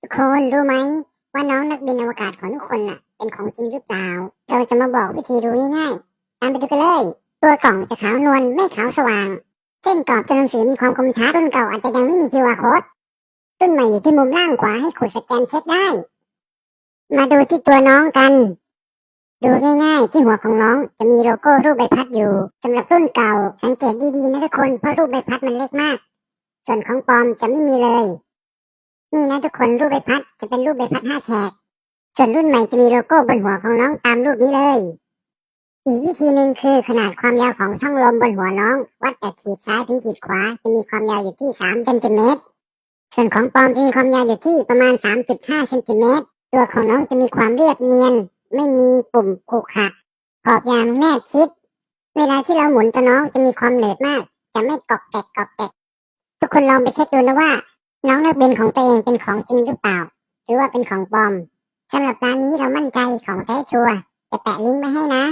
ทุกคนรู้ไหมว่าน้องนักบินอวกาศของทุกคนน่ะ เป็นของจริงหรือเปล่า เราจะมาบอกวิธีดูง่ายๆตามไปดูกันเลย ตัวกล่องจะขาวนวลไม่ขาวสว่าง เส้นกรอบตัวหนังสือมีความคมชัดรุ่นเก่าอาจจะยังไม่มี QR code รุ่นใหม่อยู่ที่มุมล่างขวาให้กดสแกนเช็คได้ มาดูที่ตัวน้องกัน ดูง่ายๆ ที่หัวของน้องจะมีโลโก้รูปใบพัดอยู่สำหรับรุ่นเก่าสังเกตดีๆนะทุกคนเพราะรูปใบพัดมันเล็กมาก ส่วนของปลอมจะไม่มีเลย นี่นะทุกคนรูปใบพัดจะเป็นรูปใบพัดห้าแฉก ส่วนรุ่นใหม่จะมีโลโก้บนหัวของน้องตามรูปนี้เลย อีกวิธีหนึ่งคือขนาดความยาวของช่องลมบนหัวน้อง วัดจากขีดซ้ายถึงขีดขวาจะมีความยาวอยู่ที่สามเซนติเมตร ส่วนของปอมจะมีความยาวอยู่ที่ประมาณ3.5เซนติเมตร ตัวของน้องจะมีความเรียบเนียน ไม่มีปุ่มขรุขระขอบยางแนบชิด เวลาที่เราหมุนตัวน้องจะมีความเหนืดมาก จะไม่กอบแกรกกอบแกรกทุกคนลองไปเช็คดูนะว่า น้องนักบินของตัวเองเป็นของจริงหรือเปล่า หรือว่าเป็นของปลอมสำหรับร้านนี้เรามั่นใจของแท้ชัวร์จะแปะลิงก์ไว้ให้นะ